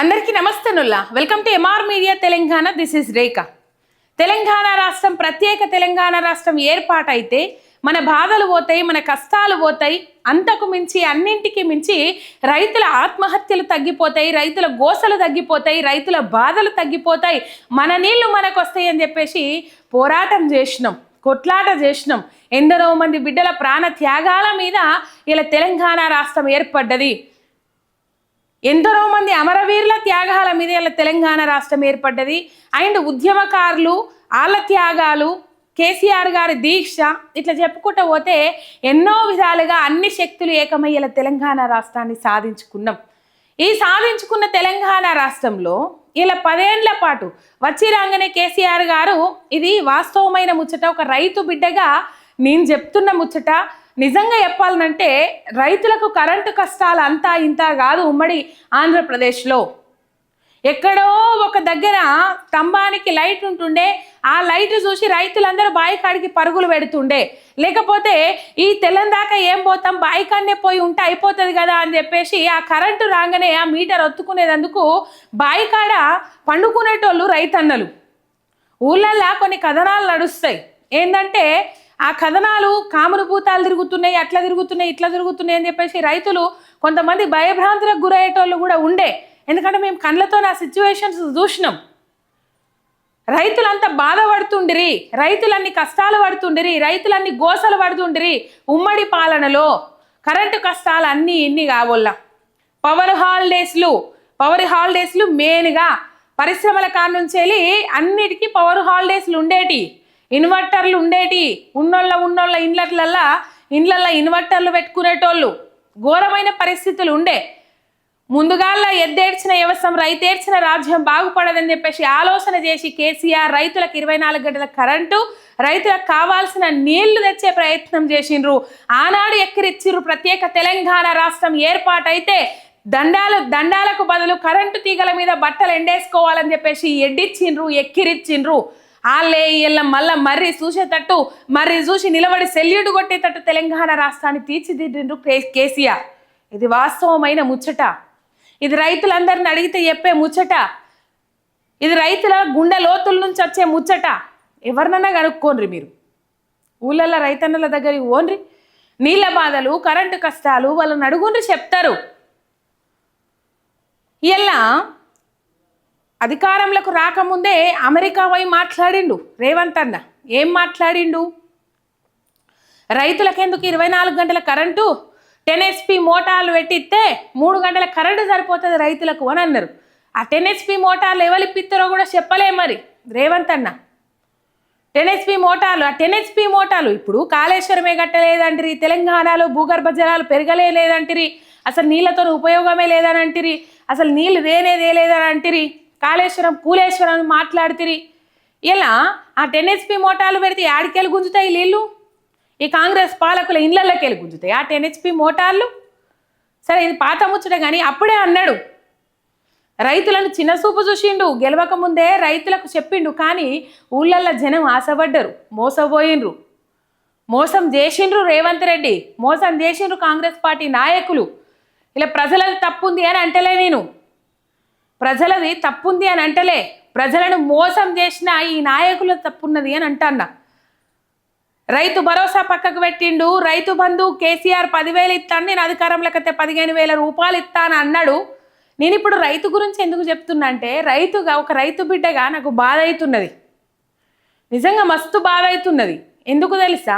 అందరికీ నమస్తేనుల్లా welcome to MR media Telangana. This is Rekha Telangana రాష్ట్రం ప్రత్యేక తెలంగాణ రాష్ట్రం ఏర్పాటైతే మన బాధలు పోతాయి మన కష్టాలు పోతాయి అంతకు మించి అన్నింటికి మించి రైతుల ఆత్మహత్యలు తగ్గిపోతాయి రైతుల గోసలు తగ్గిపోతాయి రైతుల బాధలు తగ్గిపోతాయి. మన నీళ్ళు మనకు వస్తాయి అని చెప్పేసి పోరాటం చేసినాం కొట్లాట చేసినాం. ఎందరో మంది బిడ్డల ప్రాణ త్యాగాల మీద ఇలా తెలంగాణ రాష్ట్రం ఏర్పడ్డది. ఎందరో మంది అమరవీరుల త్యాగాల మీద ఇలా తెలంగాణ రాష్ట్రం ఏర్పడ్డది. అండ్ ఉద్యమకారులు వాళ్ళ త్యాగాలు కేసీఆర్ గారి దీక్ష ఇట్లా చెప్పుకుంటూ పోతే ఎన్నో విధాలుగా అన్ని శక్తులు ఏకమయ్యేలా తెలంగాణ రాష్ట్రాన్ని సాధించుకున్నాం. ఈ సాధించుకున్న తెలంగాణ రాష్ట్రంలో ఇలా పదేండ్ల పాటు వచ్చి రాగానే కేసీఆర్ గారు ఇది వాస్తవమైన ముచ్చట ఒక రైతు బిడ్డగా నేను చెప్తున్న ముచ్చట నిజంగా చెప్పాలనంటే రైతులకు కరెంటు కష్టాలు అంతా ఇంత కాదు ఉమ్మడి ఆంధ్రప్రదేశ్లో. ఎక్కడో ఒక దగ్గర స్తంభానికి లైట్ ఉంటుండే ఆ లైట్ చూసి రైతులందరూ బాయికాడికి పరుగులు పెడుతుండే. లేకపోతే ఈ తెల్లం దాకా ఏం పోతాం బాయికాన్నే పోయి ఉంటే అయిపోతుంది కదా అని చెప్పేసి ఆ కరెంటు రాగానే ఆ మీటర్ ఒత్తుకునేందుకు బాయికాడ పండుకునేటోళ్ళు రైతన్నలు. ఊళ్ళల్లో కొన్ని కథనాలు నడుస్తాయి. ఏంటంటే ఆ కథనాలు కామును భూతాలు తిరుగుతున్నాయి అట్లా తిరుగుతున్నాయి ఇట్లా తిరుగుతున్నాయి అని చెప్పేసి రైతులు కొంతమంది భయభ్రాంతులకు గురయ్యేటోళ్ళు కూడా ఉండే. ఎందుకంటే మేము కళ్ళతో ఆ సిచ్యువేషన్స్ చూసినాం. రైతులంతా బాధపడుతుండిరి రైతులన్నీ కష్టాలు పడుతుండిరి రైతులన్నీ గోసలు పడుతుండిరి ఉమ్మడి పాలనలో కరెంటు కష్టాలు అన్నీ ఇన్ని కావాల పవర్ హాలిడేస్లు పవర్ హాలిడేస్లు మెయిన్గా పరిశ్రమల కాడ నుంచి వెళ్ళి అన్నిటికీ పవర్ హాలిడేస్లు ఉండేటి. ఇన్వర్టర్లు ఉండేటి? ఉన్నోళ్ళ ఉన్నోళ్ళ ఇండ్లట్లల్లా ఇండ్లల్లో ఇన్వర్టర్లు పెట్టుకునేటోళ్ళు. ఘోరమైన పరిస్థితులు ఉండే. ముందుగాల ఎద్దేడ్చిన వ్యవసాయం రైతేడ్చిన రాజ్యం బాగుపడదని చెప్పేసి ఆలోచన చేసి కేసీఆర్ రైతులకు ఇరవై నాలుగు గంటల కరెంటు రైతులకు కావాల్సిన నీళ్ళు తెచ్చే ప్రయత్నం చేసిండ్రు. ఆనాడు ఎక్కిరిచ్చిర్రు ప్రత్యేక తెలంగాణ రాష్ట్రం ఏర్పాటైతే దండాలు దండాలకు బదులు కరెంటు తీగల మీద బట్టలు ఎండేసుకోవాలని చెప్పేసి ఎడ్డిచ్చిండ్రు ఎక్కిరిచ్చిండ్రు. వాళ్ళే ఇళ్ళ మళ్ళా మర్రి చూసేటట్టు మర్రి చూసి నిలబడి సెల్యూట్ కొట్టేటట్టు తెలంగాణ రాష్ట్రాన్ని తీర్చిదిద్దిండ్రు కే- కేసీఆర్. ఇది వాస్తవమైన ముచ్చట. ఇది రైతులందరిని అడిగితే చెప్పే ముచ్చట. ఇది రైతుల గుండె లోతుల నుంచి వచ్చే ముచ్చట. ఎవరినన్నా కనుక్కోండి మీరు. ఊళ్ళల్లో రైతన్నల దగ్గరికి ఓన్రి నీళ్ళ బాధలు కరెంటు కష్టాలు వాళ్ళని అడుగుండ్రి చెప్తారు. ఇలా అధికారంలోకి రాకముందే అమెరికా పోయి మాట్లాడిండు రేవంత్ అన్న. ఏం మాట్లాడిండు? రైతులకెందుకు ఇరవై నాలుగు గంటల కరెంటు? టెన్ మోటార్లు పెట్టిస్తే మూడు గంటల కరెంటు సరిపోతుంది రైతులకు అని అన్నారు. ఆ టెన్ మోటార్లు ఎవరిప్పిస్తారో కూడా చెప్పలే మరి రేవంత్ అన్న. టెన్ మోటార్లు ఆ టెన్ మోటార్లు ఇప్పుడు కాళేశ్వరమే కట్టలేదంటిరి తెలంగాణలో భూగర్భ జలాలు పెరగలే లేదంటిరి అసలు నీళ్ళతో ఉపయోగమే లేదని అంటిరి అసలు నీళ్ళు దేనేదే లేదని అంటిరి కాళేశ్వరం కూలేశ్వరం మాట్లాడుతురి. ఇలా ఆ టెన్ హెచ్పి మోటార్లు పెడితే యాడికెళ్ళి గుంజుతాయి నీళ్ళు ఈ కాంగ్రెస్ పాలకుల ఇళ్ళల్లోకి గుంజుతాయి. ఆ టెన్ హెచ్పి మోటార్లు? సరే ఇది పాత ముచ్చట కానీ అప్పుడే అన్నాడు. రైతులను చిన్న చూపు చూసిండు. గెలవక ముందే రైతులకు చెప్పిండు. కానీ ఊళ్ళల్లో జనం ఆశపడ్డరు. మోసపోయిండ్రు. మోసం చేసిండ్రు రేవంత్ రెడ్డి. మోసం చేసిండ్రు కాంగ్రెస్ పార్టీ నాయకులు. ఇలా ప్రజలకు తప్పుంది అని అంటలే నేను. ప్రజలది తప్పుంది అని అంటలే. ప్రజలను మోసం చేసిన ఈ నాయకుల తప్పున్నది అని అంటాన్న. రైతు భరోసా పక్కకు పెట్టిండు రైతు బంధు కేసీఆర్ పదివేలు ఇస్తాను నేను అధికారంలోకి అయితే పదిహేను వేల రూపాయలు ఇస్తాను అన్నాడు. నేను ఇప్పుడు రైతు గురించి ఎందుకు చెప్తున్నా అంటే రైతుగా ఒక రైతు బిడ్డగా నాకు బాధ అవుతున్నది. నిజంగా మస్తు బాధ అవుతున్నది. ఎందుకు తెలుసా?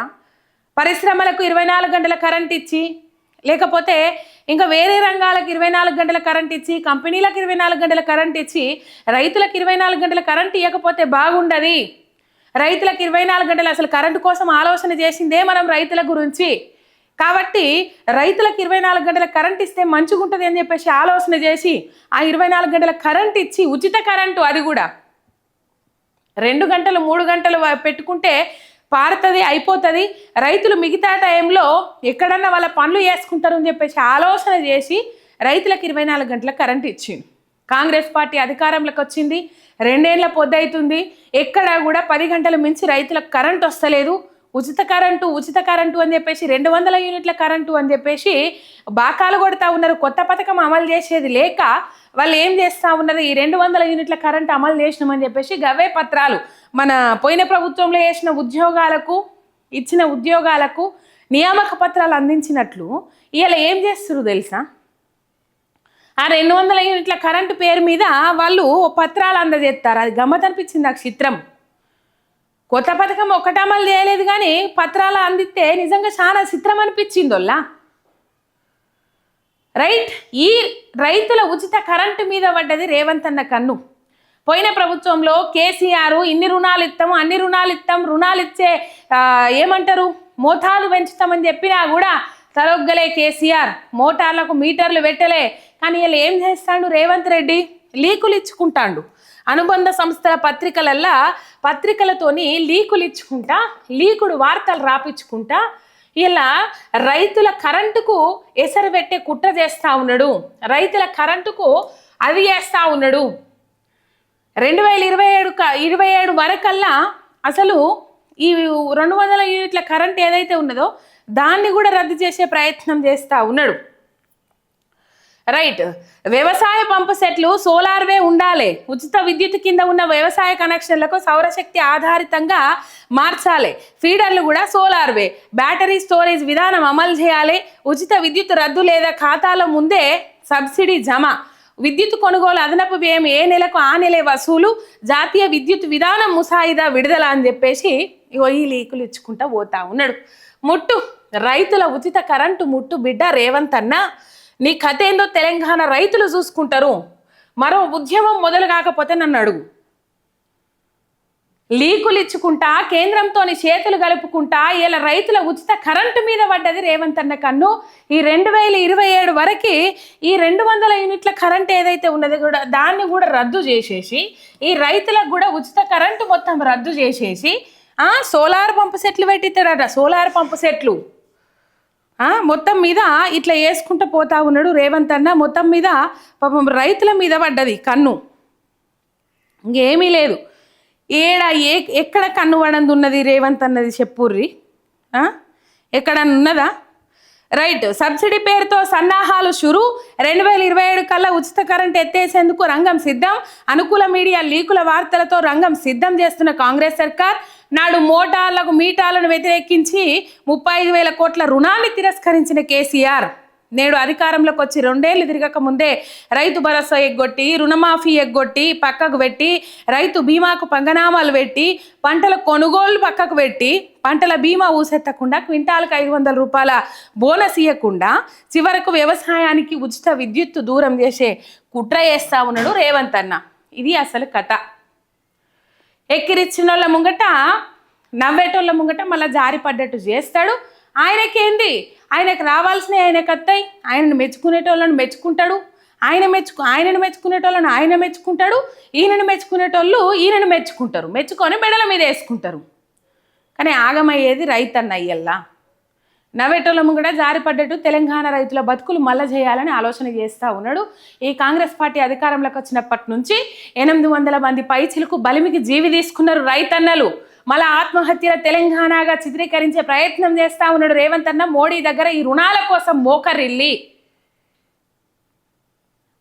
పరిశ్రమలకు ఇరవై నాలుగు గంటల కరెంట్ ఇచ్చి లేకపోతే ఇంకా వేరే రంగాలకు ఇరవై నాలుగు గంటల కరెంట్ ఇచ్చి కంపెనీలకు ఇరవై నాలుగు గంటల కరెంట్ ఇచ్చి రైతులకు ఇరవై నాలుగు గంటల కరెంట్ ఇవ్వకపోతే బాగుండదు. రైతులకు ఇరవై నాలుగు గంటలు అసలు కరెంటు కోసం ఆలోచన చేసిందే మనం రైతుల గురించి. కాబట్టి రైతులకు ఇరవై నాలుగు గంటల కరెంట్ ఇస్తే మంచిగా ఉంటుంది అని చెప్పేసి ఆలోచన చేసి ఆ ఇరవై నాలుగు గంటల కరెంట్ ఇచ్చి ఉచిత కరెంటు అది కూడా. రెండు గంటలు మూడు గంటలు పెట్టుకుంటే పారుతుంది అయిపోతుంది. రైతులు మిగతా టైంలో ఎక్కడన్నా వాళ్ళ పనులు చేసుకుంటారు అని చెప్పేసి ఆలోచన చేసి రైతులకు ఇరవై నాలుగు గంటల కరెంట్ ఇచ్చింది కాంగ్రెస్ పార్టీ అధికారంలోకి వచ్చింది. రెండేళ్ళ పొద్దవుతుంది ఎక్కడా కూడా పది గంటల మించి రైతులకు కరెంట్ వస్తలేదు. ఉచిత కరెంటు ఉచిత కరెంటు అని చెప్పేసి రెండు వందల యూనిట్ల కరెంటు అని చెప్పేసి బాకాలు కొడతా ఉన్నారు. కొత్త పథకం అమలు చేసేది లేక వాళ్ళు ఏం చేస్తూ ఉన్నారు? ఈ రెండు వందల యూనిట్ల కరెంటు అమలు చేసినామని చెప్పేసి గవే పత్రాలు. మన పోయిన ప్రభుత్వంలో చేసిన ఉద్యోగాలకు ఇచ్చిన ఉద్యోగాలకు నియామక పత్రాలు అందించినట్లు ఇలా ఏం చేస్తారు తెలుసా? ఆ రెండు వందల యూనిట్ల కరెంటు పేరు మీద వాళ్ళు పత్రాలు అందజేస్తారు అది గమ్మత్ అనిపించింది నాకు చిత్రం. కొత్త పథకం ఒకటి అమలు చేయలేదు కానీ పత్రాలు అందిస్తే నిజంగా చాలా చిత్రం అనిపించిందోల్లా. రైట్ ఈ రైతుల ఉచిత కరెంటు మీద పడ్డది రేవంత్ అన్న కన్ను. పోయిన ప్రభుత్వంలో కేసీఆర్ ఇన్ని రుణాలు ఇస్తాము అన్ని రుణాలు ఇస్తాం రుణాలు ఇచ్చే ఏమంటారు? మోతాదు పెంచుతామని చెప్పినా కూడా తరొగ్గలే కేసీఆర్. మోటార్లకు మీటర్లు పెట్టలే. కానీ వీళ్ళు ఏం చేస్తాడు రేవంత్ రెడ్డి? లీకులు ఇచ్చుకుంటాడు. అనుబంధ సంస్థల పత్రికలల్లా పత్రికలతోని లీకులు ఇచ్చుకుంటా లీకుడు వార్తలు రాపించుకుంటా ఇలా రైతుల కరెంటుకు ఎసరు పెట్టే కుట్ర చేస్తూ ఉన్నాడు. రైతుల కరెంటుకు అది చేస్తూ ఉన్నాడు. రెండు వేల ఇరవై ఏడు క- ఇరవై ఏడు వరకల్లా అసలు ఈ రెండు వందల యూనిట్ల కరెంట్ ఏదైతే ఉన్నదో దాన్ని కూడా రద్దు చేసే ప్రయత్నం చేస్తూ ఉన్నాడు. రైట్ వ్యవసాయ పంపు సెట్లు సోలార్వే ఉండాలి. ఉచిత విద్యుత్ కింద ఉన్న వ్యవసాయ కనెక్షన్లకు సౌరశక్తి ఆధారితంగా మార్చాలి. ఫీడర్లు కూడా సోలార్వే బ్యాటరీ స్టోరేజ్ విధానం అమలు చేయాలి. ఉచిత విద్యుత్ రద్దు లేదా ఖాతాలో ముందే సబ్సిడీ జమ. విద్యుత్ కొనుగోలు అదనపు వ్యయం ఏ నెలకు ఆ నెలే వసూలు. జాతీయ విద్యుత్ విధానం ముసాయిదా విడుదల అని చెప్పేసి ఈ లీకులు ఇచ్చుకుంటా పోతా ఉన్నాడు. ముట్టు. రైతుల ఉచిత కరెంటు ముట్టు బిడ్డ రేవంత్ అన్న. నీ కథ ఏందో తెలంగాణ రైతులు చూసుకుంటారు. మరో ఉద్యమం మొదలు కాకపోతే నన్ను అడుగు. లీకులు ఇచ్చుకుంటా కేంద్రంతో చేతులు కలుపుకుంటా ఇలా రైతుల ఉచిత కరెంటు మీద పడ్డది రేవంత్ అన్న కన్ను. ఈ రెండు వేల ఇరవై ఏడు వరకు ఈ రెండు వందల యూనిట్ల కరెంట్ ఏదైతే ఉన్నది కూడా దాన్ని కూడా రద్దు చేసేసి ఈ రైతులకు కూడా ఉచిత కరెంటు మొత్తం రద్దు చేసేసి సోలార్ పంపు సెట్లు పెట్టిస్తాడట సోలార్ పంపు సెట్లు. మొత్తం మీద ఇట్లా వేసుకుంటూ పోతా ఉన్నాడు రేవంత్ అన్న. మొత్తం మీద పాపం రైతుల మీద పడ్డది కన్ను. ఇంకేమీ లేదు. ఏడ ఏ ఎక్కడ కన్ను పడంది ఉన్నది రేవంత్ అన్నది చెప్పుర్రి? ఎక్కడ ఎక్కడన్నా ఉన్నదా? రైట్ సబ్సిడీ పేరుతో సన్నాహాలు షురు. రెండు వేల ఇరవై ఏడు కల్లా ఉచిత కరెంట్ ఎత్తేసేందుకు రంగం సిద్ధం. అనుకూల మీడియా లీకుల వార్తలతో రంగం సిద్ధం చేస్తున్న కాంగ్రెస్ సర్కార్. నాడు మోటార్లకు మీటాలను వ్యతిరేకించి ముప్పై ఐదు వేల కోట్ల రుణాన్ని తిరస్కరించిన కేసీఆర్. నేడు అధికారంలోకి వచ్చి రెండేళ్ళు తిరగక ముందే రైతు భరోసా ఎగ్గొట్టి రుణమాఫీ ఎగ్గొట్టి పక్కకు పెట్టి రైతు బీమాకు పంగనామాలు పెట్టి పంటల కొనుగోలు పక్కకు పెట్టి పంటల బీమా ఊసెత్తకుండా క్వింటాలకు ఐదు వందల రూపాయల బోనస్ ఇవ్వకుండా చివరకు వ్యవసాయానికి ఉచిత విద్యుత్తు దూరం చేసే కుట్ర చేస్తా ఉన్నాడు రేవంత్ అన్న. ఇది అసలు కథ. ఎక్కిరిచ్చిన వాళ్ళ ముంగట నవ్వేటోళ్ళ ముంగట మళ్ళీ జారి పడ్డట్టు చేస్తాడు. ఆయనకేంది? ఆయనకు రావాల్సినవి ఆయనకు వస్తాయి. ఆయనను మెచ్చుకునేటోళ్ళను మెచ్చుకుంటాడు. ఆయన మెచ్చుకు ఆయనను మెచ్చుకునేటోళ్ళను ఆయన మెచ్చుకుంటాడు. ఈయనను మెచ్చుకునేటోళ్ళు ఈయనను మెచ్చుకుంటారు. మెచ్చుకొని మెడల మీద వేసుకుంటారు. కానీ ఆగమయ్యేది రైతన్నయ్యల్లా. నవేటోల నవ్వేటోళ్ళము కూడా జారిపడ్డట్టు తెలంగాణ రైతుల బతుకులు మల్ల చేయాలని ఆలోచన చేస్తూ ఉన్నాడు. ఈ కాంగ్రెస్ పార్టీ అధికారంలోకి వచ్చినప్పటి నుంచి ఎనిమిది వందల మంది పైచిలకు బలిమికి జీవి తీసుకున్నారు రైతన్నలు. మళ్ళా ఆత్మహత్యల తెలంగాణగా చిత్రీకరించే ప్రయత్నం చేస్తా ఉన్నాడు రేవంత్ అన్న. మోడీ దగ్గర ఈ రుణాల కోసం మోకరిల్లి.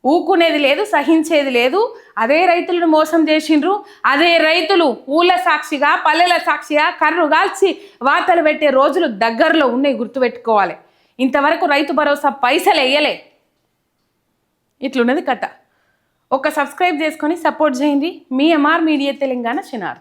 ఊకునేది లేదు సహించేది లేదు. అదే రైతులను మోసం చేసిండ్రు. అదే రైతులు ఊళ్ళ సాక్షిగా పల్లెల సాక్షిగా కర్రు కాల్చి వార్తలు పెట్టే రోజులు దగ్గరలో ఉన్నాయి గుర్తుపెట్టుకోవాలి. ఇంతవరకు రైతు భరోసా పైసలు వేయలే ఇట్లున్నది కథ. ఒక సబ్స్క్రైబ్ చేసుకొని సపోర్ట్ చేయండి. మీ ఎంఆర్ మీడియా తెలంగాణ చినార్